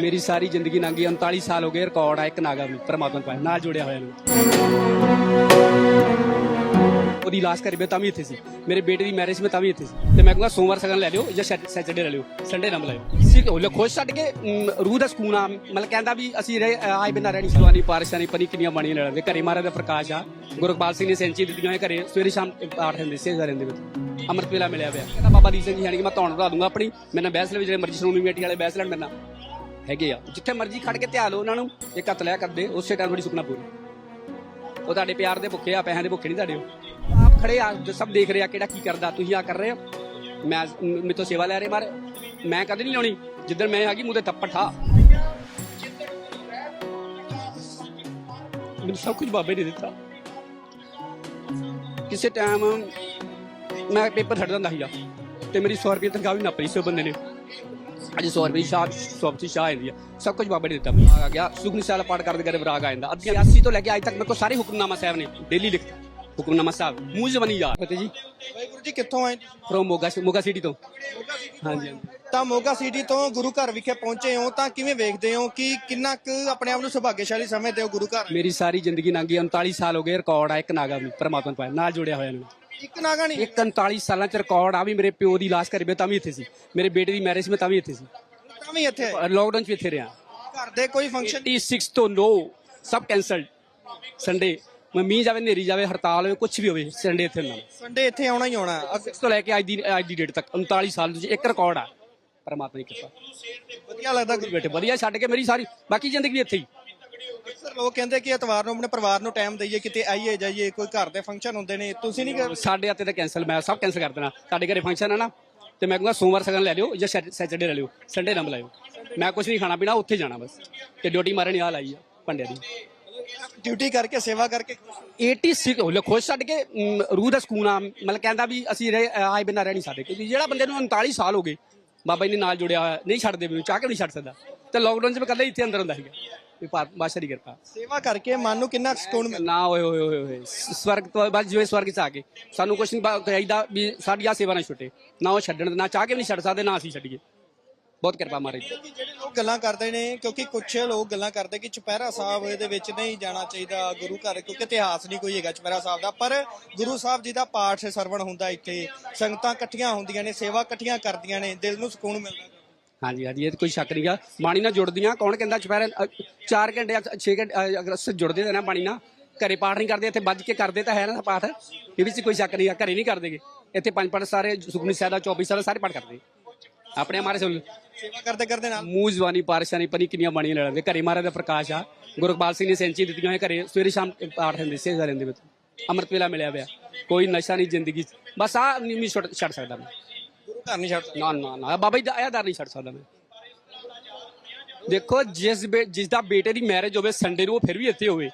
ਮੇਰੀ ਸਾਰੀ ਜ਼ਿੰਦਗੀ ਲੰਘੀ 39 ਸਾਲ ਹੋ ਗਏ ਰਿਕਾਰਡ ਆ ਇੱਕ ਨਾਗਾ ਵੀ ਪਰਮਾਤਮਾ ਪਾਇਆ ਨਾਲ ਜੁੜਿਆ ਹੋਇਆ ਨੂੰ। ਉਹਦੀ ਲਾਸ਼ ਕਰੀ ਤਾਂ ਵੀ ਇੱਥੇ ਸੀ, ਮੇਰੇ ਬੇਟੇ ਦੀ ਮੈਰਿਜ ਮੈਂ ਤਾਂ ਵੀ ਇੱਥੇ ਸੀ। ਤੇ ਮੈਂ ਕਹੂੰਗਾ ਸੋਮਵਾਰ ਸਗਨ ਲੈ ਲਿਓ ਜਾਂ ਸੈਟਰਡੇ ਲੈ ਲਿਓ ਸੰਡੇ ਨਾ ਬੁਲਾਇਓ। ਸਿੱਖ ਉਹ ਖੁਸ਼ ਛੱਡ ਕੇ ਰੂਹ ਦਾ ਸਕੂਨ ਆ, ਮਤਲਬ ਕਹਿੰਦਾ ਵੀ ਅਸੀਂ ਰਹਿ ਆਏ ਬਿਨਾਂ ਰਹਿਣੀ ਸਵਾਨੀ ਪਾਰਸ਼ਾਨੀ ਪਨੀ ਕਿੰਨੀਆਂ ਬਾਣੀਆਂ ਲੜਦੇ ਘਰੇ ਮਹਾਰਾਜ ਦਾ ਪ੍ਰਕਾਸ਼ ਆ ਗੁਰਗੋਪਾਲ ਸਿੰਘ ਨੇ ਸੈਂਚੀ ਦਿੱਤੀਆਂ ਹੋਏ ਘਰੇ, ਸਵੇਰੇ ਸ਼ਾਮ ਪਾਠ ਹੁੰਦੇ ਸੀ ਹਜ਼ਾਰਾਂ ਦੇ ਵਿੱਚ। ਅੰਮ੍ਰਿਤ ਵੇਲਾ ਮਿਲਿਆ ਪਿਆ। ਕਹਿੰਦਾ ਬਾਬਾ ਦੀਪ ਸਿੰਘ ਜੀ ਜਾਣੀ ਕਿ ਮੈਂ ਤੁਹਾਨੂੰ ਵਧਾ ਦੂੰਗਾ ਆਪਣੀ, ਮੇਰੇ ਨਾਲ ਬਹਿਸ ਲੈ ਜਿਹੜੇ ਮਰਜ਼ੀ ਸੁਣੂਗੀ ਮੇਟੀ ਵਾਲੇ ਬਹਿਸ ਲੈਣ ਮੇਰੇ ਨਾਲ। ਹੈਗੇ ਆ। ਜਿੱਥੇ ਮਰਜ਼ੀ ਖੜ ਕੇ ਧਿਆ ਲਓ ਉਹਨਾਂ ਨੂੰ ਇੱਕ ਹੱਥ ਲਿਆ ਕਰਦੇ, ਉਸੇ ਟਾਈਮ ਤੁਹਾਡੀ ਸੁਖਣਾ ਪੂਰੀ। ਉਹ ਤੁਹਾਡੇ ਪਿਆਰ ਦੇ ਭੁੱਖੇ ਆ, ਪੈਸਿਆਂ ਦੇ ਭੁੱਖੇ ਨਹੀਂ ਤੁਹਾਡੇ ਉਹ। ਆਪ ਖੜੇ ਆ, ਜੋ ਸਭ ਦੇਖ ਰਹੇ ਆ ਕਿਹੜਾ ਕੀ ਕਰਦਾ, ਤੁਸੀਂ ਆ ਕਰ ਰਹੇ ਹੋ। ਮੈਂ ਮੇਰੇ ਤੋਂ ਸੇਵਾ ਲੈ ਰਹੇ ਮਾਰੇ। ਮੈਂ ਕਦੇ ਨਹੀਂ ਲਾਉਣੀ, ਜਿੱਦਣ ਮੈਂ ਹੈਗੀ ਮੂੰਹ ਤੇ ਥੱਪੜ ਠਾ। ਮੈਨੂੰ ਸਭ ਕੁਝ ਬਾਬੇ ਨੇ ਦਿੱਤਾ। ਕਿਸੇ ਟਾਈਮ ਮੈਂ ਪੇਪਰ ਛੱਡ ਦਿੰਦਾ ਸੀਗਾ, ਤੇ ਮੇਰੀ 100 ਰੁਪਏ ਤਨਖਾਹ ਵੀ ਨਾ ਪਈ ਸੀ ਉਹ ਬੰਦੇ ਨੇ। ਅੱਜ 100 ਰੁਪਏ ਸ਼ਾਹ ਸੌਪ ਦੀ ਸ਼ਾਹ ਆਉਂਦੀ ਆ। ਸਭ ਕੁਝ ਬਾਬਾ ਨੇ ਦਿੱਤਾ ਮੈਨੂੰ। ਆ ਗਿਆ ਸੁਖਨੀ ਸਾਲ ਪਾਠ ਕਰਦੇ ਕਰਦੇ ਵਿਰਾਗ ਆ ਜਾਂਦਾ। 80 ਤੋਂ ਲੈ ਕੇ ਅੱਜ ਤੱਕ ਮੇਰੇ ਕੋਲ ਸਾਰੇ ਹੁਕਮਨਾਮਾ ਸਾਹਿਬ ਨੇ ਡੇਲੀ ਲਿਖਤਾ। ਹੁਕਮਨਾਮਾ ਸਾਹਿਬ ਮੂੰਹ ਜ਼ਬਾਨੀ ਯਾਦ ਫਤਿਹ ਜੀ। ਵਾਹਿਗੁਰੂ ਜੀ ਕਿੱਥੋਂ ਆਏ? ਤੁਸੀਂ? ਫਰੋਮ ਮੋਗਾ ਮੋਗਾ ਸਿਟੀ ਤੋਂ। ਹਾਂਜੀ ਤਾਂ ਮੋਗਾ ਸਿਟੀ ਤੋਂ ਗੁਰੂ ਘਰ ਵਿਖੇ ਪਹੁੰਚੇ ਹੋ ਤਾਂ ਕਿਵੇਂ ਵੇਖਦੇ ਹੋ ਕਿ ਕਿੰਨਾ ਕੁ ਆਪਣੇ ਆਪ ਨੂੰ ਸੁਭਾਗਿਆਸ਼ਾਲੀ ਸਮਝਦੇ ਹੋ ਗੁਰੂ ਘਰ? ਮੇਰੀ ਸਾਰੀ ਜ਼ਿੰਦਗੀ ਲੰਘੀ 39 ਸਾਲ ਹੋ ਗਏ ਰਿਕਾਰਡ ਆ ਇੱਕ ਨਾਗਾ ਵੀ ਪਰਮਾਤਮਾ ਪਾਇਆ ਨਾਲ ਜੁੜਿਆ ਹੋਇਆ ਨੂੰ ਇੱਕ ਨਾਗਾ ਨਹੀਂ 39 ਸਾਲਾਂ ਚ ਰਿਕਾਰਡ ਆ ਵੀ ਮੇਰੇ ਪਿਓ ਦੀ ਲਾਸ਼ ਕਰੇ ਤਾਂ ਵੀ ਇੱਥੇ ਸੀ। ਮੇਰੇ ਬੇਟੇ ਦੀ ਮੈਰਿਜ ਮੈਂ ਤਾਂ ਵੀ ਇੱਥੇ ਸੀ। ਤਾਂ ਵੀ ਇੱਥੇ। ਆਏ। ਲੋਕਡਾਊਨ ਚ ਵੀ ਇੱਥੇ ਰਿਹਾ। ਘਰ ਦੇ ਕੋਈ ਫੰਕਸ਼ਨ 86 ਤੋਂ 9 ਸਭ ਕੈਨਸਲਡ ਸੰਡੇ ਮੈਂ ਮੀਂਹ ਜਾਵੇ ਨੇਰੀ ਜਾਵੇ ਹੜਤਾਲ ਹੋਵੇ ਕੁਝ ਵੀ ਹੋਵੇ ਸੰਡੇ ਇੱਥੇ ਨਾ ਸੰਡੇ ਇੱਥੇ ਆਉਣਾ ਹੀ ਆਉਣਾ। ਅਗ- ਇਸ ਤੋਂ ਲੈ ਕੇ ਅੱਜ ਦੀ ਅੱਜ ਦੀ ਡੇਟ ਤੱਕ 39 ਸਾਲ ਵਿੱਚ ਇੱਕ ਰਿਕਾਰਡ ਆ। ਪਰਮਾਤਮਾ ਦੀ ਕਿਰਪਾ। ਵਧੀਆ ਲੱਗਦਾ। ਗੁਰੂ ਬੇਟੇ ਵਧੀਆ ਛੱਡ ਕੇ ਮੇਰੀ ਸਾਰੀ ਬਾਕੀ ਜ਼ਿੰਦਗੀ ਵੀ ਇੱਥੇ ਹੀ। ਅਕਸਰ ਲੋਕ ਕਹਿੰਦੇ ਕਿ ਐਤਵਾਰ ਨੂੰ ਆਪਣੇ ਪਰਿਵਾਰ ਨੂੰ ਟਾਈਮ ਦਈਏ ਕਿਤੇ ਆਈਏ ਜਾਈਏ ਕੋਈ ਘਰ ਦੇ ਫੰਕਸ਼ਨ ਹੁੰਦੇ ਨੇ। ਤੁਸੀਂ ਨਹੀਂ ਕਰ ਸਾਡੇ ਹੱਥੇ ਤਾਂ ਕੈਨਸਲ ਮੈਂ ਸਭ ਕੈਨਸਲ ਕਰ ਦੇਣਾ। ਸਾਡੇ ਘਰੇ ਫੰਕਸ਼ਨ ਆ ਨਾ ਤੇ ਮੈਂ ਕਹੂੰਗਾ ਸੋਮਵਾਰ ਸਗਨ ਲੈ ਲਿਓ ਜਾਂ ਸੈਟਰਡੇ ਲੈ ਲਿਓ ਸੰਡੇ ਨਾ ਬੁਲਾਇਓ ਮੈਂ ਕੁਝ ਨਹੀਂ ਖਾਣਾ ਪੀਣਾ ਉੱਥੇ ਜਾਣਾ ਬਸ। ਤੇ ਡਿਊਟੀ ਮਾਰਨੀ ਆ ਲਾਈ ਆ ਪੰਡਿਆ ਦੀ। ਡਿਊਟੀ ਕਰਕੇ ਸੇਵਾ ਕਰਕੇ 86 ਉਹ ਲੋ ਖੁਸ਼ ਛੱਡ ਕੇ ਰੂਹ ਦਾ ਸਕੂਨ ਆ। ਮਤਲਬ ਕਹਿੰਦਾ ਵੀ ਅਸੀਂ ਰਹਿ ਆਏ ਬਿਨਾਂ ਰਹਿ ਨਹੀਂ ਸਕਦੇ ਕਿਉਂਕਿ ਜਿਹੜਾ ਬੰਦੇ ਨੂੰ 39 ਸਾਲ ਹੋ ਗਏ ਬਾਬਾ ਜੀ ਨੇ ਨਾਲ ਜੁੜਿਆ ਹੋਇਆ ਨਹੀਂ ਛੱਡਦੇ ਮੈਨੂੰ ਚਾਹ ਕੇ ਨਹੀਂ ਛੱਡ ਸਕਦਾ? ਤੇ ਲੋਕਡਾਊਨ ਚ ਮੈਂ ਇਕੱਲਾ ਹੀ ਇੱਥੇ ਅੰਦਰ ਹੁੰਦਾ ਸੀਗਾ। ਵੀ ਬਾਦਸ਼ਾਹ ਦੀ ਕਿਰਪਾ। ਸੇਵਾ ਕਰਕੇ ਮਨ ਨੂੰ ਕਿੰਨਾ ਸਕੂਨ ਮਿਲਦਾ? ਨਾ ਓਏ ਹੋਏ ਹੋਏ ਸਵਰਗ ਤੋਂ ਬਸ ਜਿਵੇਂ ਸਵਰਗ ਚ ਆ ਕੇ ਸਾਨੂੰ ਕੁਛ ਨਹੀਂ ਬਾ- ਚਾਹੀਦਾ ਵੀ ਸਾਡੀ ਆ ਸੇਵਾ ਨਾ ਛੁੱਟੇ। ਨਾ ਉਹ ਛੱਡਣ ਨਾ ਚਾਹ ਕੇ ਵੀ ਨਹੀਂ ਛੱਡ ਸਕਦੇ ਨਾ ਅਸੀਂ ਛੱਡੀਏ। ਬਹੁਤ ਕਿਰਪਾ ਮਾਰੇ। ਕਿ ਜਿਹੜੇ ਲੋਕ ਗੱਲਾਂ ਕਰਦੇ ਨੇ ਕਿਉਂਕਿ ਕੁਝ ਲੋਕ ਗੱਲਾਂ ਕਰਦੇ ਕਿ ਚੁਪਹਿਰਾ ਸਾਹਿਬ ਦੇ ਵਿੱਚ ਨਹੀਂ ਜਾਣਾ ਚਾਹੀਦਾ ਗੁਰੂ ਘਰ ਕਿਉਂਕਿ ਇਤਿਹਾਸ ਨਹੀਂ ਕੋਈ ਹੈਗਾ ਚੁਪਹਿਰਾ ਸਾਹਿਬ ਦਾ। ਪਰ ਗੁਰੂ ਸਾਹਿਬ ਜੀ ਦਾ ਪਾਠ ਸਰਵਣ ਹੁੰਦਾ ਇੱਥੇ। ਸੰਗਤਾਂ ਇਕੱਠੀਆਂ ਹੁੰਦੀਆਂ ਨੇ ਸੇਵਾ ਇਕੱਠੀਆਂ ਕਰਦੀਆਂ ਨੇ ਦਿਲ ਨੂੰ ਸਕੂਨ ਮਿਲਦਾ। ਹਾਂਜੀ ਹਾਂਜੀ ਇਹ ਤਾਂ ਕੋਈ ਸ਼ੱਕ ਨਹੀਂਗਾ। ਬਾਣੀ ਨਾਲ ਜੁੜਦੀਆਂ ਕੌਣ ਕਹਿੰਦਾ ਚੁਪਹਿਰੇ 4 ਘੰਟੇ 6 ਘੰਟੇ ਅ, ਅਗਰ ਅਸੀਂ ਜੁੜਦੇ ਤਾਂ ਨਾ ਬਾਣੀ ਨਾਲ। ਘਰੇ ਪਾਠ ਨਹੀਂ ਕਰਦੇ ਇੱਥੇ ਵੱਜ ਕੇ ਕਰਦੇ ਤਾਂ ਹੈ ਨਾ ਪਾਠ। ਇਹ ਵਿੱਚ ਕੋਈ ਸ਼ੱਕ ਨਹੀਂਗਾ ਘਰੇ ਨਹੀਂ ਕਰਦੇਗੇ। ਇੱਥੇ ਪੰਜ ਪੰਜ ਸਾਰੇ ਸੁਖਮਨੀ ਸਾਹਿਬ ਦਾ 24 ਸਾਹਿਬ ਦਾ ਸਾਰੇ ਪਾਠ ਕਰਦੇ। ਆਪਣੇ ਮਾਰੇ ਸੁਣ। ਸੇਵਾ ਕਰਦੇ ਕਰਦੇ ਨਾਲ। ਮੂੰਹ ਜ਼ਬਾਨੀ ਪਾਰਸ਼ਾਨੀ ਪਨੀ ਕਿੰਨੀਆਂ ਬਾਣੀਆਂ ਲੜਦੇ ਘਰੇ ਮਹਾਰਾਜ ਦਾ ਪ੍ਰਕਾਸ਼ ਆ। ਗੁਰਗੋਪਾਲ ਸਿੰਘ ਨੇ ਸੈਂਚੀ ਦਿੱਤੀਆਂ ਹੋਏ ਘਰੇ। ਸਵੇਰੇ ਸ਼ਾਮ ਪਾਠ ਹੁੰਦੇ ਸੀ ਦੇ ਵਿੱਚ। ਅੰਮ੍ਰਿਤ ਵੇਲਾ ਮਿਲਿਆ ਪਿਆ। ਕੋਈ ਨਸ਼ਾ ਨਹੀਂ ਜ਼ਿੰਦਗੀ 'ਚ। ਬਸ ਆ ਨਹੀਂ ਛੱਡ ਛੱਡ ਸਕਦਾ ਮੈਂ। ਘਰ ਨਹੀਂ ਛੱਡਦਾ ਨਾ ਨਾ ਨਾ। ਬਾਬਾ ਜੀ ਦਾ ਆਇਆ ਦਰ ਨਹੀਂ ਛੱਡ ਸਕਦਾ ਮੈਂ। ਦੇਖੋ ਜਿਸ ਬੇ- ਜਿਸ ਦਾ ਬੇਟੇ ਦੀ ਮੈਰਿਜ ਹੋਵੇ ਸੰਡੇ ਨੂੰ ਉਹ ਫਿਰ ਵੀ ਇੱਥੇ ਹੋਵੇ।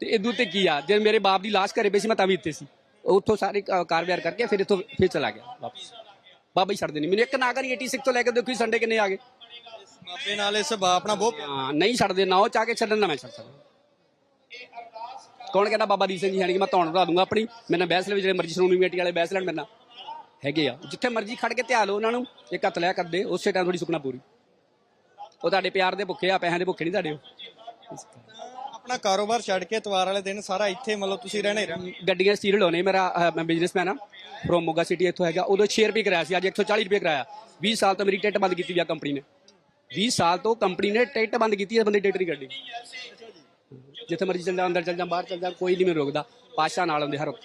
ਤੇ ਇਦੋਂ ਤੇ ਕੀ ਆ? ਜੇ ਮੇਰੇ ਬਾਪ ਦੀ ਲਾਸ਼ ਘਰੇ ਪਈ ਸੀ ਮੈਂ ਤਾਂ ਵੀ ਇੱਥੇ ਸੀ। ਉੱਥੋਂ ਸਾਰੇ ਕ- ਕਾਰ ਵਿਹਾਰ ਕਰਕੇ ਫਿਰ ਇੱਥੋਂ ਫਿਰ ਚਲਾ ਗਿਆ। ਵਾਪਸ। ਬਾਬਾ ਹੀ ਛੱਡਦੇ ਨਹੀਂ। ਮੈਨੂੰ ਇੱਕ ਨਾਗਰ 86 ਤੋਂ ਲੈ ਕੇ ਦੇਖੋ ਸੰਡੇ ਕਿੰਨੇ ਆ ਗਏ। ਮਾਪੇ ਨਾਲ ਇਸ ਬਾਪ ਨਾਲ ਬਹੁਤ। ਹਾਂ ਨਹੀਂ ਛੱਡਦੇ ਨਾ ਉਹ ਚਾਹ ਕੇ ਛੱਡਣ ਨਾ ਮੈਂ ਛੱਡ ਸਕਦਾ। ਕੌਣ ਕਹਿੰਦਾ ਬਾਬਾ ਦੀਪ ਸਿੰਘ ਜੀ ਜਾਣੀ ਕਿ ਮੈਂ ਧੌਣ ਵਧਾ ਦੂੰਗਾ ਆਪਣੀ। ਮੇਰੇ ਨਾਲ ਬਹਿਸ ਲੈ ਜਿਹੜੇ ਮਰਜ਼ੀ ਸੁਣੂਗੀ ਮੇਟੀ ਵਾਲੇ ਬਹਿਸ ਲੈਣ ਮੇਰੇ ਨਾਲ। ਹੈਗੇ ਆ। ਜਿੱਥੇ ਮਰਜ਼ੀ ਖੜ ਕੇ ਧਿਆ ਲਓ ਉਹਨਾਂ ਨੂੰ ਇੱਕ ਹੱਥ ਲਿਆ ਕਰਦੇ ਉਸੇ ਟਾਈਮ ਥੋੜੀ ਸੁਖਣਾ ਪੂਰੀ। ਉਹ ਤੁਹਾਡੇ ਪਿਆਰ ਦੇ ਭੁੱਖੇ ਆ ਪੈਸਿਆਂ ਦੇ ਭੁੱਖੇ ਨਹੀਂ ਤੁਹਾਡੇ ਉਹ। ਆਪਣਾ ਕਾਰੋਬਾਰ ਛੱਡ ਕੇ ਇਤਵਾਰ ਵਾਲੇ ਦਿਨ ਸਾਰਾ ਇੱਥੇ ਮਤਲਬ ਤੁਸੀਂ ਰਹਿਣਾ ਗੱਡੀਆਂ ਸਟੀਲ ਲਾਉਣੇ ਮੇਰਾ ਮੈਂ ਬਿਜ਼ਨਸਮੈਨ ਆ। ਫਰੋਮ ਮੋਗਾ ਸਿਟੀ ਇੱਥੋਂ ਹੈਗਾ। ਉਦੋਂ 6 ਰੁਪਏ ਕਰਾਇਆ ਸੀ ਅੱਜ 140 ਰੁਪਏ ਕਰਾਇਆ। 20 ਸਾਲ ਤੋਂ ਮੇਰੀ ਟਿਕਟ ਬੰਦ ਕੀਤੀ ਵੀ ਆ ਕੰਪਨੀ ਨੇ। 20 ਸਾਲ ਤੋਂ ਕੰਪਨੀ ਨੇ ਟਿਕਟ ਬੰਦ ਕੀਤੀ ਹੈ ਬੰਦੇ ਟਿਕਟ ਨਹੀਂ ਕੱਢੀ। ਜਿੱਥੇ ਮਰਜ਼ੀ ਚੱਲ ਜਾ ਅੰਦਰ ਚੱਲ ਜਾ ਬਾਹਰ ਚੱਲ ਜਾ ਕੋਈ ਨਹੀਂ ਮੈਨੂੰ ਰੋਕਦਾ। ਪਾਸ਼ਾ ਨਾਲ ਆਉਂਦੇ ਹਰ ਵਕਤ।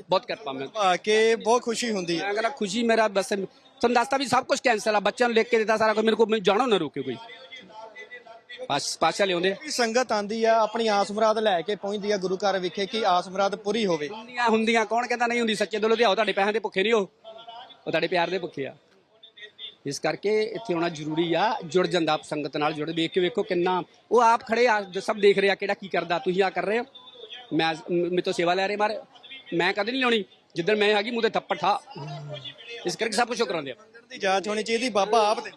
ਬਹੁਤ ਕਿਰਪਾ ਮੈਂ ਆ ਕੇ ਬਹੁਤ ਖੁਸ਼ੀ ਹੁੰਦੀ ਹੈ ਮੈਂ ਕਹਿੰਦਾ ਖੁਸ਼ੀ ਮੇਰਾ ਬਸ ਤੁਹਾਨੂੰ ਦੱਸਤਾ ਵੀ ਸਭ ਕੁਝ ਕੈਂਸਲ ਆ ਬੱਚਿਆਂ ਨੂੰ ਲਿਖ ਕੇ ਦਿੱਤਾ ਸਾਰਾ ਕੁਝ ਮੇਰੇ ਕੋਲ ਜਾਣੋ ਨਾ ਰੋਕੇ ਕੋਈ ਪਾਸ ਪਾਸ਼ਾ ਲਿਆਉਂਦੇ ਸੰਗਤ ਆਂਦੀ ਆ ਆਪਣੀ ਆਸ ਮੁਰਾਦ ਲੈ ਕੇ ਪਹੁੰਚਦੀ ਆ ਗੁਰੂ ਘਰ ਵਿਖੇ ਕਿ ਆਸ ਮੁਰਾਦ ਪੂਰੀ ਹੋਵੇ ਹੁੰਦੀਆਂ ਹੁੰਦੀਆਂ ਕੌਣ ਕਹਿੰਦਾ ਨਹੀਂ ਹੁੰਦੀ ਸੱਚੇ ਦਿਲੋਂ ਤੇ ਆਓ ਤੁਹਾਡੇ ਪੈਸਿਆਂ ਦੇ ਭੁੱਖੇ ਨਹੀਂ ਉਹ ਤੁਹਾਡੇ ਪਿਆਰ ਦੇ ਭੁੱਖੇ ਆ ਇਸ ਕਰਕੇ ਇੱਥੇ ਆਉਣਾ ਜ਼ਰੂਰੀ ਆ ਜੁੜ ਜਾਂਦਾ ਸੰਗਤ ਨਾਲ ਜੁੜ ਵੇਖ ਕੇ ਵੇਖੋ ਕਿੰਨਾ ਉਹ ਆਪ ਖੜੇ ਆ ਸਭ ਦੇਖ ਰਹੇ ਆ ਕਿਹੜਾ ਕੀ ਕਰਦਾ ਤੁਸੀਂ ਆ ਕਰ ਰਹੇ ਹੋ ਮੈਂ ਮੇਰੇ ਤੋਂ ਸੇਵਾ ਲੈ ਰਹੇ ਮਾਰੇ ਮੈਂ ਕਦੇ ਨਹੀਂ ਲਾਉਣੀ ਜਿੱਦਣ ਮੈਂ ਹੈਗੀ ਮੂੰਹ ਤੇ ਥੱਪੜ ਠਾ। ਇਸ ਕਰਕੇ ਸਭ ਕੁਝ ਕਰਾਉਂਦੇ ਆ। ਦੀ ਜਾਂਚ ਹੋਣੀ ਚਾਹੀਦੀ ਬਾਬਾ ਆਪ ਦੇ।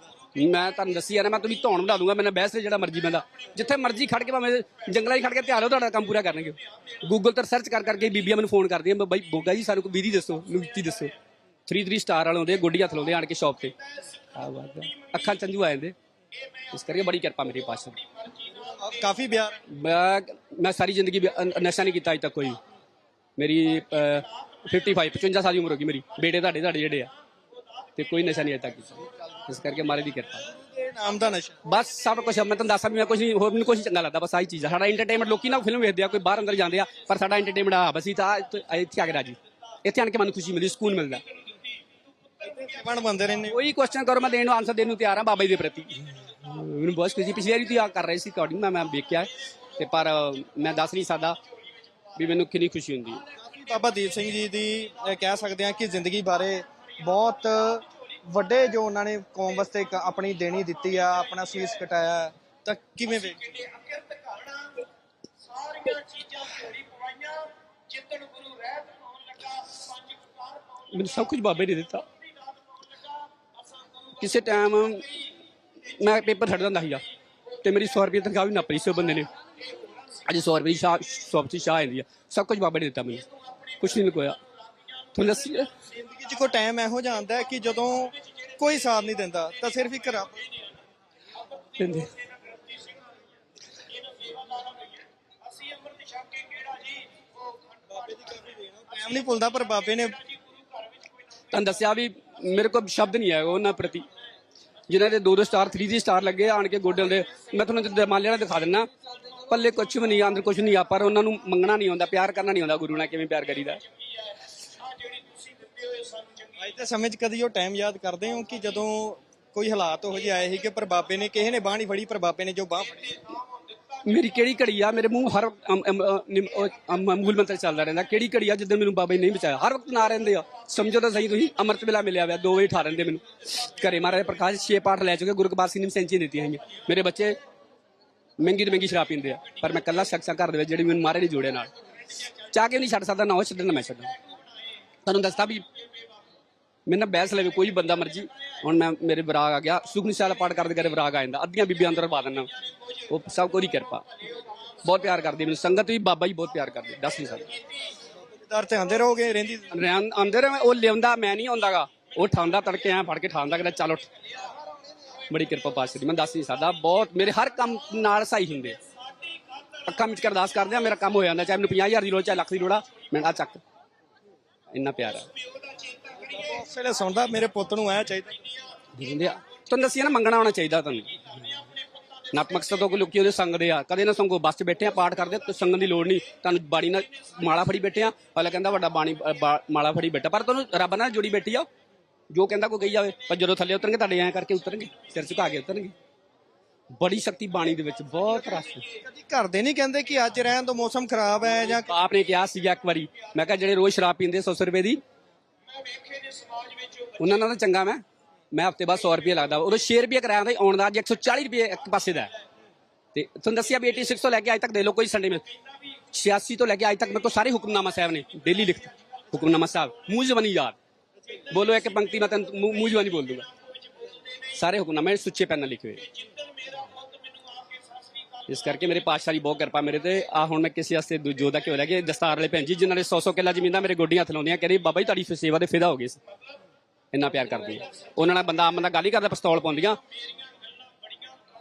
ਮੈਂ ਤੁਹਾਨੂੰ ਦੱਸੀ ਆ ਨਾ ਮੈਂ ਤੁਸੀਂ ਧੌਣ ਵਧਾ ਦੂੰਗਾ ਮੈਨੂੰ ਬਹਿਸ ਤੇ ਜਿਹੜਾ ਮਰਜ਼ੀ ਬੰਦਾ। ਜਿੱਥੇ ਮਰਜ਼ੀ ਖੜ ਕੇ ਭਾਵੇਂ ਜੰਗਲਾਂ 'ਚ ਖੜ ਕੇ ਧਿਆਨ ਲਓ ਤੁਹਾਡਾ ਕੰਮ ਪੂਰਾ ਕਰਨਗੇ। ਗੂਗਲ ਤੇ ਸਰਚ ਕਰ ਕਰਕੇ ਬੀਬੀਆਂ ਮੈਨੂੰ ਫੋਨ ਕਰਦੀਆਂ ਮੈਂ ਬਾਈ ਬੋਗਾ ਜੀ ਸਾਨੂੰ ਕੋਈ ਵਿਧੀ ਦੱਸੋ ਨੁਕਤੀ ਦੱਸੋ। 3 3 ਸਟਾਰ ਵਾਲੇ ਹੁੰਦੇ ਗੋਡੀ ਹੱਥ ਲਾਉਂਦੇ ਆਣ ਕੇ ਸ਼ਾਪ ਤੇ। ਆ ਬਾਤ ਆ। ਅੱਖਾਂ ਚੰਜੂ ਆ ਜਾਂਦੇ। ਇਸ ਕਰਕੇ ਬੜੀ ਕਿਰਪਾ ਮੇਰੇ ਪਾਸ ਕਾਫੀ ਪਿਆਰ। ਹੈ। ਮੈਂ ਮੈਂ ਸਾਰੀ ਜ਼ਿੰਦਗੀ ਨਸ਼ਾ ਨਹੀਂ ਕੀਤਾ ਅਜ ਤੱਕ ਕੋਈ। ਮੇਰੀ ਅ, 55 55 ਸਾਲ ਦੀ ਉਮਰ ਹੋ ਗਈ ਮੇਰੀ। ਬੇਟੇ ਤੁਹਾਡੇ ਤੁਹਾਡੇ ਜਿਹੜੇ ਆ। ਤੇ ਕੋਈ ਨਸ਼ਾ ਨਹੀਂ ਅਜ ਤੱਕ ਕੀਤਾ। ਇਸ ਕਰਕੇ ਮਾਰੇ ਦੀ ਕਿਰਪਾ। ਇਹ ਨਾਮ ਦਾ ਨਸ਼ਾ? ਬਸ ਸਭ ਕੁਝ ਮੈਂ ਤੁਹਾਨੂੰ ਦੱਸਾਂ ਵੀ ਮੈਂ ਕੁਝ ਨਹੀਂ ਹੋਰ ਮੈਨੂੰ ਕੁਝ ਚੰਗਾ ਲੱਗਦਾ। ਬਸ ਆਹੀ ਚੀਜ਼ ਆ। ਸਾਡਾ ਐਂਟਰਟੇਨਮੈਂਟ ਲੋਕੀ ਨਾ ਫਿਲਮ ਵੇਖਦੇ ਆ ਕੋਈ ਬਾਹਰ ਅੰਦਰ ਜਾਂਦੇ ਆ ਪਰ ਸਾਡਾ ਐਂਟਰਟੇਨਮੈਂਟ ਆ। ਬਸ ਹੀ ਤਾਂ ਇੱਥੇ ਆ ਕੇ ਰਾਜੀ। ਇੱਥੇ ਆਣ ਕੇ ਮੈਨੂੰ ਖੁਸ਼ੀ ਮਿਲਦੀ ਸਕੂਨ ਮਿਲਦਾ। ਬਣ ਬੰਦੇ ਰਹਿੰਦੇ। ਕੋਈ ਕੁਐਸਚਨ ਕਰੋ ਮੈਂ ਦੇਣ ਨੂੰ ਆਨਸਰ ਦੇਣ ਨੂੰ ਤਿਆਰ ਆ ਬਾਬਾ ਜੀ ਦੇ ਪ੍ਰਤੀ। ਮੈਨੂੰ ਬਹੁਤ ਖੁਸ਼ੀ ਪਿਛਲੀ ਵਾਰੀ ਤੁਸੀਂ ਆ ਕਰ ਰਹੇ ਸੀ ਰਿਕਾਰਡਿੰਗ ਮੈਂ ਮੈਂ ਵੇਖਿਆ। ਤੇ ਪਰ ਮੈਂ ਦੱਸ ਨਹੀਂ ਸਕਦਾ। ਵੀ ਮੈਨੂੰ ਕਿੰਨੀ ਖੁਸ਼ੀ ਹੁੰਦੀ ਹੈ। ਬਾਬਾ ਦੀਪ ਸਿੰਘ ਜੀ ਦੀ ਕਹਿ ਸਕਦੇ ਹਾਂ ਕਿ ਜ਼ਿੰਦਗੀ ਬਾਰੇ ਬਹੁਤ ਵੱਡੇ ਜੋ ਉਹਨਾਂ ਨੇ ਕੌਮ ਵਾਸਤੇ ਇੱਕ ਆਪਣੀ ਦੇਣੀ ਦਿੱਤੀ ਆ ਆਪਣਾ ਸੀਸ ਕਟਾਇਆ ਤਾਂ ਕਿਵੇਂ ਵੇਖਦੇ ਹੋ? ਸਾਰੀਆਂ ਚੀਜ਼ਾਂ ਢੇਰੀ ਪਵਾਈਆਂ ਜਿੱਦਣ ਗੁਰੂ ਰਹਿਤ ਪਾਉਣ ਲੱਗਾ ਪੰਜ ਕਕਾਰ ਪਾਉਣ ਮੈਨੂੰ ਸਭ ਕੁਝ ਬਾਬੇ ਨੇ ਦਿੱਤਾ। ਕਿਸੇ ਟਾਈਮ ਮੈਂ ਪੇਪਰ ਛੱਡ ਦਿੰਦਾ ਸੀਗਾ ਤੇ ਮੇਰੀ 100 ਰੁਪਏ ਤਨਖਾਹ ਵੀ ਨੱਪ ਸੀ ਉਹ ਬੰਦੇ ਨੇ। ਅੱਜ 100 ਰੁਪਏ ਦੀ ਸ਼ਾਹ ਸੌ ਦੀ ਸ਼ਾਹ ਆਉਂਦੀ ਆ ਸਭ ਕੁਝ ਬਾਬੇ ਨੇ ਦਿੱਤਾ ਮੈਨੂੰ। ਕੁਝ ਨਹੀਂ ਲੁਕੋਇਆ ਤੁਹਾਨੂੰ ਦੱਸੀ ਜ਼ਿੰਦਗੀ 'ਚ ਕੋਈ ਟਾਈਮ ਇਹੋ ਜਿਹਾ ਆਉਂਦਾ ਹੈ ਕਿ ਜਦੋਂ ਕੋਈ ਸਾਥ ਨਹੀਂ ਦਿੰਦਾ ਤਾਂ ਸਿਰਫ ਇੱਕ ਰੱਬ। ਦਿੰਦੇ। ਦੀ। ਟਾਈਮ ਨਹੀਂ ਭੁੱਲਦਾ ਪਰ ਬਾਬੇ ਨੇ ਤੁਹਾਨੂੰ ਦੱਸਿਆ ਵੀ ਮੇਰੇ ਕੋਲ ਸ਼ਬਦ ਨਹੀਂ ਹੈ ਉਹਨਾਂ ਪ੍ਰਤੀ। ਜਿਨ੍ਹਾਂ ਦੇ ਦੋ ਦੋ ਸਟਾਰ 3 ਦੀ ਸਟਾਰ ਲੱਗੇ ਆਣ ਕੇ ਗੋਡਿਆਂ ਦੇ ਮੈਂ ਤੁਹਾਨੂੰ ਦਰਮਾਲੇ ਨਾਲ ਦਿਖਾ ਦਿੰਦਾ ਪੱਲੇ ਕੁਛ ਵੀ ਨਹੀਂ ਅੰਦਰ ਕੁਛ ਨਹੀਂ ਆ ਪਰ ਉਹਨਾਂ ਨੂੰ ਮੰਗਣਾ ਨਹੀਂ ਆਉਂਦਾ ਪਿਆਰ ਕਰਨਾ ਨਹੀਂ ਆਉਂਦਾ ਗੁਰੂ ਨਾਲ ਕਿਵੇਂ ਪਿਆਰ ਕਰੀਦਾ। ਅੱਜ ਦੇ ਸਮੇਂ 'ਚ ਕਦੀ ਉਹ ਟਾਈਮ ਯਾਦ ਕਰਦੇ ਹੋ ਕਿ ਜਦੋਂ ਕੋਈ ਹਾਲਾਤ ਉਹ ਜਿਹੇ ਆਏ ਸੀ ਕਿ ਪਰ ਬਾਬੇ ਨੇ ਕਿਸੇ ਨੇ ਬਾਹ ਨਹੀਂ ਫੜੀ ਪਰ ਬਾਬੇ ਨੇ ਜੋ ਬਾਹ ਫੜੀ? ਮੇਰੀ ਕਿਹੜੀ ਘੜੀ ਆ ਮੇਰੇ ਮੂੰਹ ਹਰ ਮੂਲ ਮੰਤਰ ਚੱਲਦਾ ਰਹਿੰਦਾ ਕਿਹੜੀ ਘੜੀ ਆ ਜਦੋਂ ਮੈਨੂੰ ਬਾਬਾ ਜੀ ਨਹੀਂ ਬਚਾਇਆ? ਹਰ ਵਕਤ ਨਾ ਰਹਿੰਦੇ ਆ। ਸਮਝੋ ਤਾਂ ਸਹੀ ਤੁਸੀਂ ਅੰਮ੍ਰਿਤ ਵੇਲਾ ਮਿਲਿਆ ਹੋਇਆ 2 ਵਜੇ ਠਾ ਰਹਿੰਦੇ ਮੈਨੂੰ। ਘਰੇ ਮਹਾਰਾਜ ਪ੍ਰਕਾਸ਼ ਛੇ ਪਾਠ ਲੈ ਚੁੱਕੇ ਗੁਰੂ ਕਬਾਰ ਸਿੰਘ ਨੇ ਸੈਂਚੀ ਦਿੱਤੀਆਂ ਹੋਈਆਂ। ਮੇਰੇ ਬੱਚੇ ਮਹਿੰਗੀ ਤੋਂ ਮਹਿੰਗੀ ਸ਼ਰਾਬ ਪੀਂਦੇ ਆ। ਪਰ ਮੈਂ ਕੱਲਾ ਸ਼ਖਸਾਂ ਘਰ ਦੇ ਵਿੱਚ ਜਿਹੜੀ ਮੈਨੂੰ ਮਾਰੇ ਨਹੀਂ ਜੋੜੇ ਨਾਲ। ਚਾਹ ਕੇ ਨਹੀਂ ਛੱਡ ਸਕਦਾ? ਨਾ ਉਹ ਛੱਡਣ ਨਾ ਮੈਂ ਛੱਡਾਂ ਤੁਹਾਨੂੰ ਦੱਸਦਾ ਵੀ ਮੇਰੇ ਨਾਲ ਬਹਿਸ ਲਵੇ ਕੋਈ ਬੰਦਾ ਮਰਜ਼ੀ। ਹੁਣ ਮੈਂ ਮੇਰੇ ਵਿਰਾਗ ਆ ਗਿਆ। ਸੁਖਨੀ ਸਾਹਿਬ ਪਾਠ ਕਰਦੇ ਕਰਦੇ ਵਿਰਾਗ ਆ ਜਾਂਦਾ। ਅੱਧੀਆਂ ਬੀਬੀਆਂ ਅੰਦਰ ਪਾ ਦਿੰਦਾ। ਉਹ ਸਭ ਕੋਈ ਕਿਰਪਾ। ਬਹੁਤ ਪਿਆਰ ਕਰਦੀ ਮੈਨੂੰ। ਸੰਗਤ ਵੀ ਬਾਬਾ ਜੀ ਬਹੁਤ ਪਿਆਰ ਕਰਦੇ। ਦੱਸ ਨਹੀਂ ਸਕਦਾ। ਦਰ ਤੇ ਆਂਦੇ ਰਹੋਗੇ? ਰਹਿੰਦੀ ਅੰਦਰ ਉਹ ਲਿਆਉਂਦਾ ਮੈਂ ਨਹੀਂ ਆਉਂਦਾਗਾ। ਉਹ ਠਾਂਦਾ ਤੜਕੇ ਐ ਫੜ ਕੇ ਠਾਂਦਾ ਕਹਿੰਦਾ ਚੱਲ ਉੱਠ। ਬੜੀ ਕਿਰਪਾ ਪਾਸ਼ਾ ਦੀ ਮੈਂ ਦੱਸ ਨਹੀਂ ਸਕਦਾ ਬਹੁਤ ਮੇਰੇ ਹਰ ਕੰਮ ਨਾਲ ਸਹੀ ਹੁੰਦੇ। ਅੱਖਾਂ ਵਿੱਚ ਅਰਦਾਸ ਕਰਦੇ ਆ ਮੇਰਾ ਕੰਮ ਹੋ ਜਾਂਦਾ ਚਾਹੇ ਮੈਨੂੰ 50000 ਦੀ ਲੋੜ ਚਾਹੇ ਲੱਖ ਦੀ ਲੋੜ ਆ ਮੈਂ ਆ ਚੱਕ। ਇੰਨਾ ਪਿਆਰ ਆ। ਉਸ ਵੇਲੇ ਸੁਣਦਾ ਮੇਰੇ ਪੁੱਤ ਨੂੰ ਐ ਚਾਹੀਦਾ। ਦੇ ਦਿੰਦੇ ਆ। ਤੁਹਾਨੂੰ ਦੱਸਿਆ ਨਾ ਮੰਗਣਾ ਆਉਣਾ ਚਾਹੀਦਾ ਤੁਹਾਨੂੰ। ਨਤਮਕਸਦ ਤੋਂ ਕੋਈ ਲੋਕੀ ਉਹਦੇ ਸੰਗਦੇ ਆ। ਕਦੇ ਨਾ ਸੰਗੋ ਬੱਸ 'ਚ ਬੈਠੇ ਆ ਪਾਠ ਕਰਦੇ ਤੇ ਸੰਗਣ ਦੀ ਲੋੜ ਨਹੀਂ। ਤੁਹਾਨੂੰ ਬਾਣੀ ਨਾਲ ਮਾਲਾ ਫੜੀ ਬੈਠੇ ਆ। ਹਾਲੇ ਕਹਿੰਦਾ ਵੱਡਾ ਬਾਣੀ ਮਾਲਾ ਫੜੀ ਬੈਠਾ। ਪਰ ਤੁਹਾਨੂੰ ਰੱਬ ਨਾਲ ਜੁੜੀ ਬੈਠੀ ਆ ਜੋ ਕਹਿੰਦਾ ਕੋਈ ਗਈ ਜਾਵੇ ਪਰ ਜਦੋਂ ਥੱਲੇ ਉਤਰਨਗੇ ਤੁਹਾਡੇ ਐਂ ਕਰਕੇ ਉਤਰਨਗੇ ਸਿਰ ਝੁਕਾ ਕੇ ਉਤਰਨਗੇ। ਬੜੀ ਸ਼ਕਤੀ ਬਾਣੀ ਦੇ ਵਿੱਚ ਬਹੁਤ ਰਸ ਹੈ। ਕਦੀ ਘਰ ਦੇ ਨਹੀਂ ਕਹਿੰਦੇ ਕਿ ਅੱਜ ਰਹਿਣ ਤੋਂ ਮੌਸਮ ਖਰਾਬ ਹੈ ਜਾਂ ਆਪ ਨੇ ਕਿਹਾ ਸੀਗਾ ਇੱਕ ਵਾਰੀ ਮੈਂ ਕਿਹਾ ਜਿਹੜੇ ਰੋਜ਼ ਸ਼ਰਾਬ ਪੀਂਦੇ 100 ਰੁਪਏ ਦੀ ਉਹਨਾਂ ਨਾਲ ਚੰਗਾ ਮੈਂ ਮੈਂ ਹਫ਼ਤੇ ਬਾਅਦ 100 ਰੁਪਏ ਲੱਗਦਾ। ਉਦੋਂ 6 ਰੁਪਏ ਕਰਾਇਆ ਹੁੰਦਾ ਆਉਣ ਦਾ ਅੱਜ 140 ਰੁਪਏ ਇੱਕ ਪਾਸੇ ਦਾ। ਤੇ ਤੁਹਾਨੂੰ ਦੱਸਿਆ ਵੀ 86 ਤੋਂ ਲੈ ਕੇ ਅੱਜ ਤੱਕ ਦੇ ਲੋ ਕੋਈ ਸੰਡੇ ਮੇ 86 ਤੋਂ ਲੈ ਕੇ ਅੱਜ ਤੱਕ ਮੇਰੇ ਕੋਲ ਸਾਰੇ ਹੁਕਮਨਾਮਾ ਸਾਹਿਬ ਨੇ ਡੇਲੀ ਲਿਖਤ। ਹੁਕਮਨਾਮਾ ਸਾਹਿਬ ਮੂੰਹ ਜ਼ਬਾਨੀ ਯਾਦ। ਬੋਲੋ ਇੱਕ ਪੰਕਤੀ ਮੈਂ ਤੈਨੂੰ ਮੂੰਹ ਮੂੰਹ ਜ਼ਬਾਨੀ ਬੋਲ ਦੂੰਗਾ ਸਾਰੇ ਹੁਕਮਨਾਮੇ ਸੁੱਚੇ ਪੈਨ ਨਾਲ ਲਿਖੇ ਹੋਏ ਇਸ ਕਰਕੇ ਮੇਰੇ ਪਾਤਸ਼ਾਹ ਦੀ ਬਹੁਤ ਕਿਰਪਾ ਮੇਰੇ ਤੇ ਆ ਹੁਣ ਮੈਂ ਕਿਸੇ ਵਾਸਤੇ ਦੂਜੋ ਦਾ ਕਿਉਂ ਲੈ ਕੇ ਦਸਤਾਰ ਵਾਲੇ ਭੈਣ ਜੀ ਜਿਨ੍ਹਾਂ ਨੇ 100 100 ਕਿੱਲਾ ਜ਼ਮੀਨ ਮੇਰੇ ਗੋਡੀਆਂ ਹੱਥ ਲਾਉਂਦੀਆਂ ਕਹਿੰਦੇ ਬਾਬਾ ਜੀ ਤੁਹਾਡੀ ਸੇਵਾ ਦੇ ਫਿਦਾ ਹੋ ਗਏ ਸੀ ਇੰਨਾ ਪਿਆਰ ਕਰਦੀ ਉਹਨਾਂ ਨਾਲ ਬੰਦਾ ਆਮ ਬੰਦਾ ਗੱਲ ਹੀ ਕਰਦਾ ਪਿਸਤੌਲ ਪਾਉਂਦੀਆਂ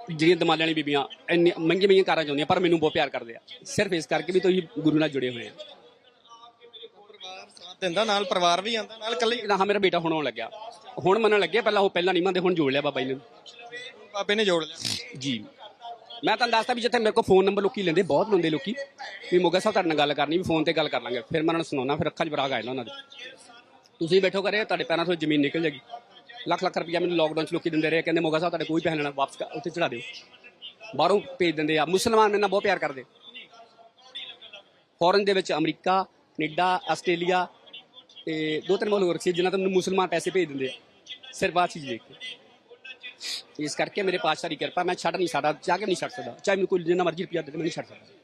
ਜਿਹੜੀਆਂ ਦਮਾਲੇ ਵਾਲੀ ਬੀਬੀਆਂ ਇੰਨੀ ਮਹਿੰਗੀ ਮਹਿੰਗੀਆਂ ਕਾਰਾਂ ਚਾਹੁੰਦੀਆਂ ਪਰ ਮੈਨੂੰ ਬਹੁਤ ਪਿਆਰ ਕਰਦੇ ਆ ਸਿਰਫ ਇਸ ਕਰਕੇ ਵੀ ਤੁਸੀਂ ਗੁਰੂ ਨਾਲ ਜੁੜੇ ਹੋਏ ਆ ਦਿੰਦਾ ਨਾਲ ਪਰਿਵਾਰ ਵੀ ਆਂਦਾ ਨਾਲ ਇਕੱਲੇ ਨਾ ਹਾਂ ਮੇਰਾ ਬੇਟਾ ਹੁਣ ਆਉਣ ਲੱਗਿਆ। ਹੁਣ ਮੰਨਣ ਲੱਗੇ ਪਹਿਲਾਂ ਉਹ ਪਹਿਲਾਂ ਨਹੀਂ ਮੰਨਦੇ ਹੁਣ ਜੋੜ ਲਿਆ ਬਾਬਾ ਜੀ ਨੇ। ਬਾਬੇ ਨੇ ਜੋੜ ਲਿਆ। ਜੀ। ਮੈਂ ਤੁਹਾਨੂੰ ਦੱਸਦਾ ਵੀ ਜਿੱਥੇ ਮੇਰੇ ਕੋਲ ਫੋਨ ਨੰਬਰ ਲੋਕੀ ਲੈਂਦੇ ਬਹੁਤ ਲੈਂਦੇ ਲੋਕੀ। ਵੀ ਮੋਗਾ ਸਾਹਿਬ ਤੁਹਾਡੇ ਨਾਲ ਗੱਲ ਕਰਨੀ ਵੀ ਫੋਨ ਤੇ ਗੱਲ ਕਰ ਲਾਂਗੇ। ਫਿਰ ਮੈਂ ਉਹਨਾਂ ਨੂੰ ਸੁਣਾਉਣਾ ਫਿਰ ਅੱਖਾਂ 'ਚ ਬਰਾਗ ਆ ਜਾਂਦਾ ਉਹਨਾਂ ਦੇ। ਤੁਸੀਂ ਬੈਠੋ ਕਰੇ ਤੁਹਾਡੇ ਪੈਰਾਂ ਤੋਂ ਜ਼ਮੀਨ ਨਿਕਲ ਜਾਏਗੀ। ਲੱਖ ਲੱਖ ਰੁਪਈਆ ਮੈਨੂੰ ਲੋਕਡਾਊਨ 'ਚ ਲੋਕੀ ਦਿੰਦੇ ਰਹੇ ਕਹਿੰਦੇ ਮੋਗਾ ਸਾਹਿਬ ਤੁਹਾਡੇ ਕੋਈ ਪੈਸਾ ਲੈਣਾ ਵਾਪਸ ਕਰ- ਉੱਥੇ ਚੜਾ ਦਿਓ। ਬਾਹਰੋਂ ਭੇਜ ਦਿੰਦੇ ਆ। ਮੁਸਲਮਾਨ ਮੇਰੇ ਨਾਲ ਬਹੁਤ ਪਿਆਰ ਕਰਦੇ। ਫੋਰਨ ਦੇ ਵਿੱਚ ਅਮਰੀਕਾ ਕੈਨੇਡਾ ਆਸਟ੍ਰੇਲੀਆ ਤੇ ਦੋ ਤਿੰਨ ਮੁਲਕ ਹੋਰ ਸੀ, ਜਿਨ੍ਹਾਂ ਤੋਂ ਮੈਨੂੰ ਮੁਸਲਮਾਨ ਪੈਸੇ ਭੇਜ ਦਿੰਦੇ ਆ। ਸਿਰਫ ਆਹ ਚੀਜ਼ ਦੇਖ ਕੇ। ਇਸ ਕਰਕੇ ਮੇਰੇ ਪਾਤਸ਼ਾਹ ਦੀ ਕਿਰਪਾ, ਮੈਂ ਛੱਡ ਨਹੀਂ ਸਕਦਾ ਚਾਹ ਕੇ ਵੀ ਨਹੀਂ ਛੱਡ ਸਕਦਾ। ਚਾਹੇ ਮੈਨੂੰ ਕੋਈ ਜਿੰਨਾ ਮਰਜ਼ੀ ਰੁਪਇਆ ਦੇ, ਮੈਂ ਨਹੀਂ ਛੱਡ ਸਕਦਾ।